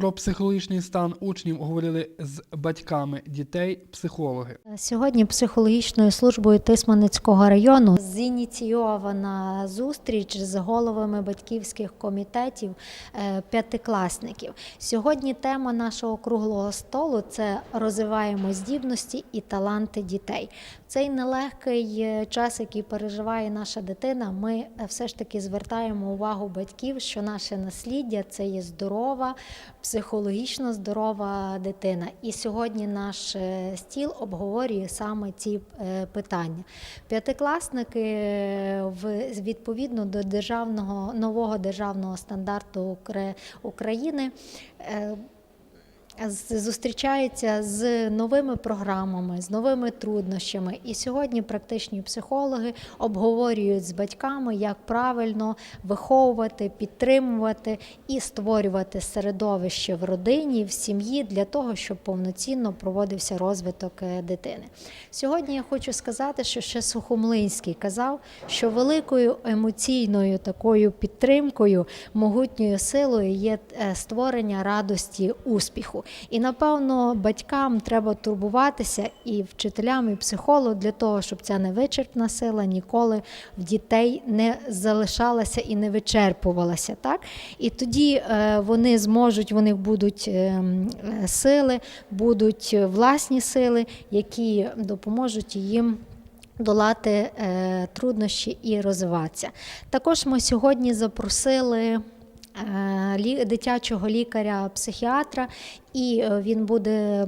Про психологічний стан учнів говорили з батьками дітей, психологи. Сьогодні психологічною службою Тисманицького району зініційована зустріч з головами батьківських комітетів е, п'ятикласників. Сьогодні тема нашого круглого столу це розвиваємо здібності і таланти дітей. Цей нелегкий е, час, який переживає наша дитина, ми е, все ж таки звертаємо увагу батьків, що наше насліддя це є здорова, психологічно здорова дитина. І сьогодні наш е, стіл обговорює саме ці е, питання. П'ятикласники е, відповідно до державного нового державного стандарту України. Е, з- новими програмами, з новими труднощами. І сьогодні практичні психологи обговорюють з батьками, як правильно виховувати, підтримувати і створювати середовище в родині, в сім'ї для того, щоб повноцінно проводився розвиток е, дитини. Сьогодні я хочу сказати, що ще Сухомлинський казав, що великою емоційною такою підтримкою, могутньою силою є е, створення радості успіху. І напевно батькам треба турбуватися і вчителям, і психологам для того, щоб ця невичерпна сила ніколи в дітей не залишалася і не вичерпувалася. Так? І тоді е, вони зможуть, них будуть е, е, сили, будуть власні сили, які допоможуть їм. Долати е, труднощі і розвиватися. Також ми сьогодні запросили е, дитячого лікаря-психіатра, і е, він буде е,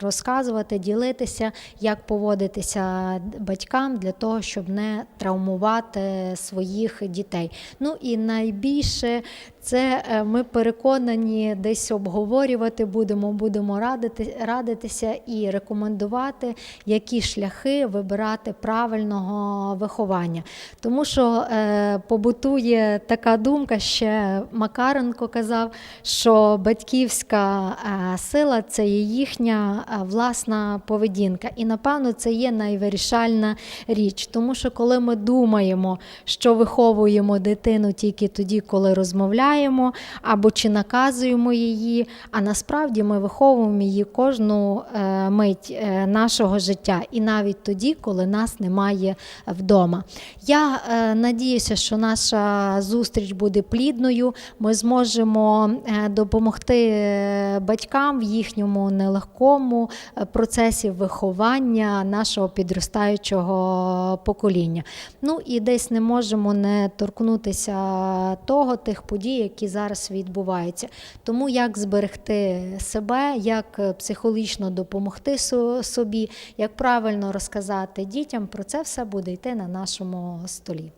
розказувати, ділитися, як поводитися батькам для того, щоб не травмувати своїх дітей. Ну і найбільше це е, ми переконані десь обговорювати будемо, будемо радити, радитися і рекомендувати, які шляхи вибирати правильного виховання. Тому що е, побутує така думка, ще Макаренко казав, що батьківська сила це є їхня власна поведінка. І напевно це є найвирішальна річ. Тому що коли ми думаємо, що виховуємо дитину тільки тоді, коли розмовляємо, або чи наказуємо її, а насправді ми виховуємо її кожну е, мить е, нашого життя, і навіть тоді, коли нас немає вдома. Я е, надіюся, що наша зустріч буде плідною. Ми зможемо допомогти е, батькам в їхньому нелегкому е, процесі виховання нашого підростаючого покоління. Ну і десь не можемо не торкнутися того, тих подій, які зараз відбуваються. Тому як зберегти себе, як е, психологічно допомогти собі, як правильно розказати дітям, про це все буде йти на нашому столі.